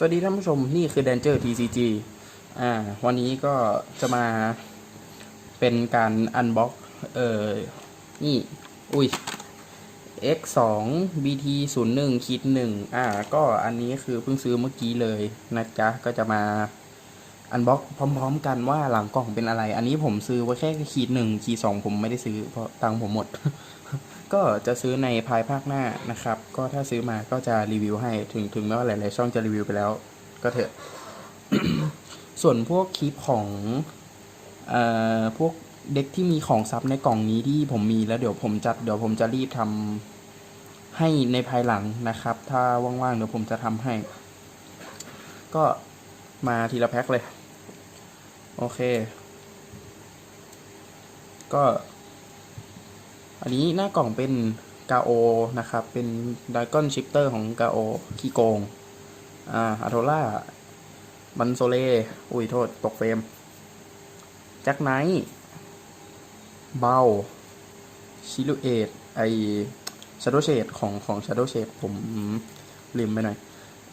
สวัสดีท่านผู้ชมนี่คือ Danger TCG อ่าวันนี้ก็จะมาเป็นการอันบ็อกเอ่อนี่ อุ้ย x 2 bt 0 1 คิด1อ่า ก็อันนี้คือเพิ่งซื้อเมื่อกี้เลยนะจ๊ะ ก็จะมาอันบ็อกพร้อม ๆ กันว่าหลังกล่องเป็นอะไร อันนี้ผมซื้อไว้แค่ขีดหนึ่งขีดสองผมไม่ได้ซื้อเพราะตังค์ผมหมด ก็จะซื้อในภายภาคหน้านะครับ ก็ถ้าซื้อมาก็จะรีวิวให้ถึงถึงแม้ว่าหลายๆช่องจะรีวิวไปแล้ว ก็เถอะ ส่วนพวกคลิปของเอ่อพวกเด็กที่มีของซับในกล่องนี้ที่ผมมีแล้วเดี๋ยวผมจัดเดี๋ยวผมจะรีบทำให้ในภายหลังนะครับ ถ้าว่างๆเดี๋ยวผมจะทำให้ ก็มาทีละแพ็คเลย โอเค ก็ อันนี้หน้ากล่องเป็นกาโอนะครับ เป็นดากอนชิปเตอร์ของกาโอขี้โกงอ่าอาโทล่าบันโซเล อุ้ยโทษ ตกเฟรมแจ็คไนท์เบาชิลูเอตไอชาโดเชดของของชาโดเชดผมลืมไปหน่อย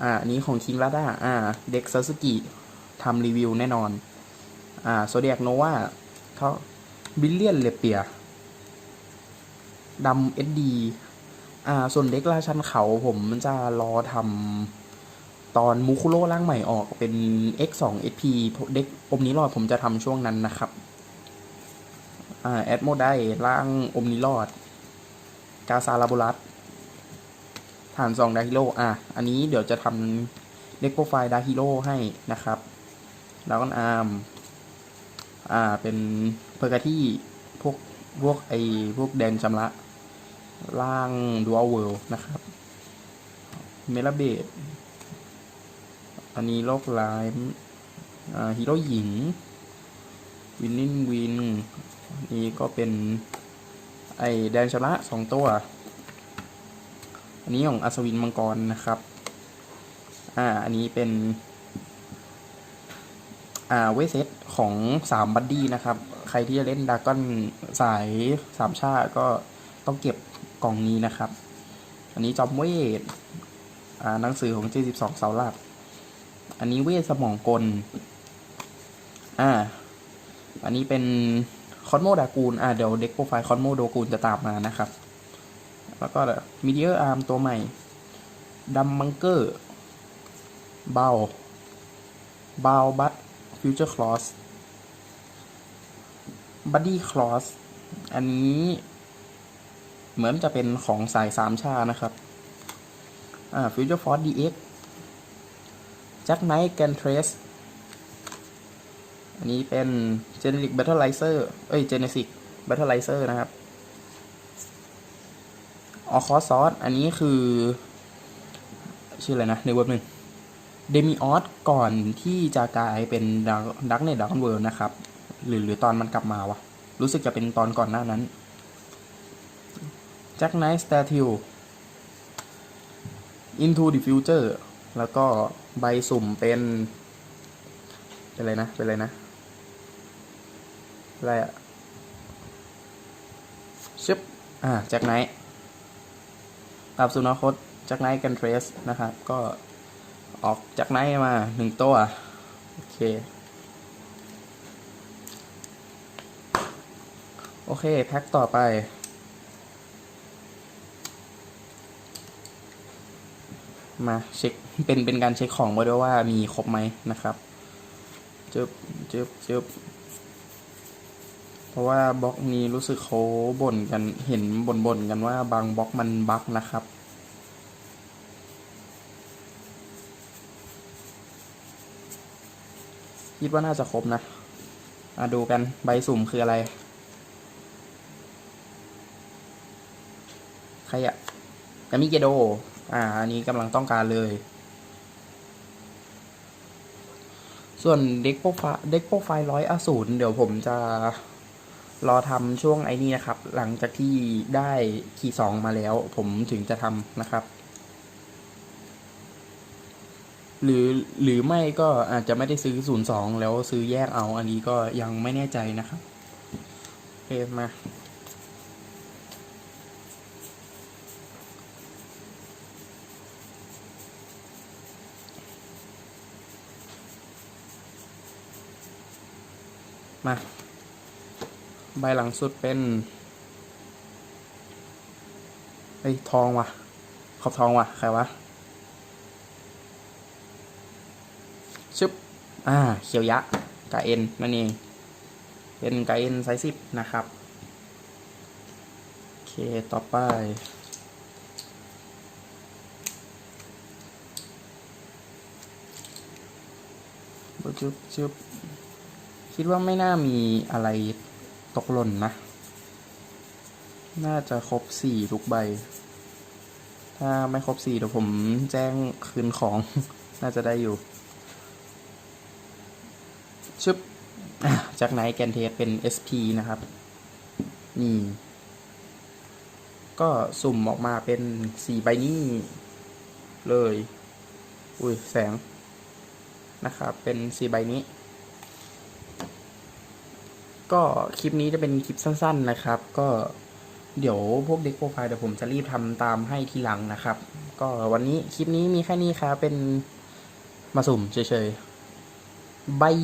อ่าอันนี้ของคิงลาด้าอ่า เด็กซาสึกิทำรีวิวแน่นอน อ่า โซเดียกโนวาเขาบิลเลียนเลเปีย ดำเอสดีอ่า ส่วนเด็กราชันเขาผมจะรอทำตอนมูคุโร่ร่างใหม่ออกเป็น X2 SP เด็กอมนิรอดผมจะทำช่วงนั้นนะครับ อ่า แอดโมได้ร่างอมนิรอด กาซาลาบูรัสฐานสองดาฮิโร่อะ อันนี้เดี๋ยวจะทำเด็กโปรไฟล์ดาฮิโร่ให้นะครับ แล้วก็อาร์ม อ่า เป็นเพอร์กาที่พวกพวกไอพวกแดนชำระ ล่างดูอัลเวิลด์นะครับ เมลาเบดอันนี้โลกไลม์ฮีโร่หญิง วินนินวินนี่ก็เป็น ไอแดนชำระสองตัว อันนี้ของอัศวินมังกรนะครับ อ่า อันนี้เป็น อ่า เวเซตของสามบัดดี้นะครับ ใครที่จะเล่นดากอนสายสามชาติก็ต้องเก็บ กล่องนี้นะครับ อันนี้จอมเวทอ่าหนังสือของ J12 เสาหลัก อันนี้เวทสมองกล อ่า อันนี้เป็นคอนโมดากูล อ่าเดี๋ยวเด็กโปรไฟล์คอนโมโดกูลจะตามมานะครับ แล้วก็มิเดียอาร์มตัวใหม่ดัมบังเกอร์ เบาเบาบัตฟิวเจอร์คลอสบัดดี้คลอสอันนี้ เหมือนจะเป็นของสายสามชานะครับ อ่าฟิวเจอร์ฟอร์ดีเอ็กแจ็คไนท์แกนเทรสอันนี้เป็น Generic Battleizer เอ้ย Genesis Battleizer นะครับออคอซอสอันนี้คือ ชื่ออะไรนะ ในเว็บหนึ่งเดมิออสก่อนที่จะกลายเป็นดักเนตดักเวิร์นะครับ หรือหรือตอนมันกลับมาวะ รู้สึกจะเป็นตอนก่อนหน้านั้น แจ็คไนท์สเตทิล Into the Future แล้วก็ใบสุ่มเป็น เป็นอะไรนะ เป็นอะไรนะ อะไรอะชึบอ่าแจ็คไนท์ตามสุนาคตแจ็คไนท์กันเทรสนะครับ ก็ออกแจากไนท์มาหนึ่งตัว โอเค โอเค แพ็คต่อไป มาเช็คเป็นเป็นการเช็คของไว้ด้วยว่ามีครบไหมนะครับจึบจึบจึบเพราะว่าบล็อกนี้รู้สึกเขาบ่นกันเห็นบ่นบ่นกันว่าบางบล็อกมันบั๊กนะครับ คิดว่าน่าจะครบนะมาดูกันใบสุ่มคืออะไร ใครอะกามิเกโด อ่า อันนี้กำลังต้องการเลย ส่วนเด็กโปรไฟล์เด็กโปรไฟล์ร้อยอสูรเดี๋ยวผมจะรอทำช่วงไอ้นี่นะครับ หลังจากที่ได้คีย์สองมาแล้ว ผมถึงจะทำนะครับ หรือหรือไม่ก็อาจจะไม่ได้ซื้อศูนย์สองแล้วซื้อแยกเอา อันนี้ก็ยังไม่แน่ใจนะครับโอเคมา มา ใบหลังสุดเป็นเฮ้ทองว่ะ ขอบทองว่ะ ใครวะชึบ อ่า เขียวยะกาเอ็นนั่นเอง เป็นกาเอ็นไซส์สิบนะครับ โอเค ต่อไป จุ๊บจุ๊บ คิดว่าไม่น่ามีอะไรตกหล่นนะ น่าจะครบสี่ทุกใบ ถ้าไม่ครบสี่เดี๋ยวผมแจ้งคืนของ น่าจะได้อยู่ ชึบ จากไหนแกนเทสเป็น SP นะครับ นี่ ก็สุ่มออกมาเป็นสี่ใบนี้ เลย อุ้ย แสงนะครับ เป็นสี่ใบนี้ ก็คลิปนี้จะเป็นคลิปสั้น ๆนะครับ ก็เดี๋ยวพวกเด็กโปรไฟล์เดี๋ยวผมจะรีบทำตามให้ทีหลังนะครับ ก็วันนี้คลิปนี้มีแค่นี้ครับเป็นมาสุ่มเฉยๆบาย